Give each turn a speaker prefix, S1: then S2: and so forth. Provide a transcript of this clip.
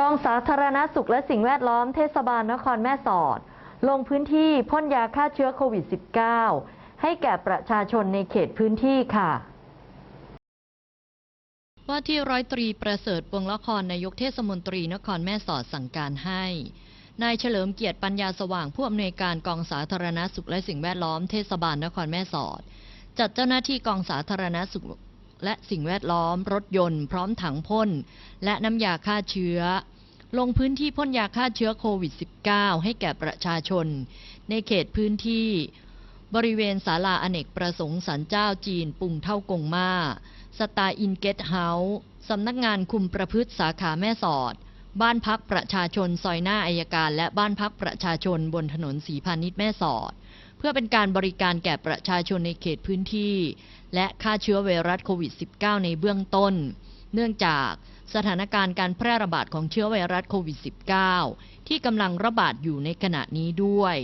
S1: กองสาธารณสุขและสิ่งแวดล้อมเทศบาลนครแม่สอด ลงพื้นที่พ่นยาฆ่าเชื้อโควิด -19 ให้แก่ประชาชนในเขตพื้นที่ค่ะ
S2: ว่าที่ร้อยตรีประเสริฐปวงละครนายกเทศมนตรีนครแม่สอดสั่งการให้นายเฉลิมเกียรติปัญญาสว่างผู้อำนวยการกองสาธารณสุขและสิ่งแวดล้อมเทศบาลนครแม่สอด จัดเจ้าหน้าที่กองสาธารณสุข และสิ่งแวดล้อม รถยนต์ พร้อมถังพ่น และน้ำยาฆ่าเชื้อ ลงพื้นที่พ่นยาฆ่าเชื้อโควิด -19 ให้แก่ประชาชน ในเขตพื้นที่ บริเวณศาลาอเนกประสงค์สันเจ้าจีนปุงเท่ากงมาสตาอินเกตเฮาส์สำนักงานคุมประพฤติสาขาแม่สอด บ้านพักประชาชนซอยหน้าอายการ และบ้านพักประชาชนบนถนนสีพานิชแม่สอด เพื่อเป็นการบริการแก่ประชาชนในเขตพื้นที่ และฆ่าเชื้อไวรัสโควิด -19 ในเบื้องต้น เนื่องจากสถานการณ์การแพร่ระบาดของเชื้อไวรัสโควิด -19 ที่กำลังระบาดอยู่ในขณะนี้ด้วย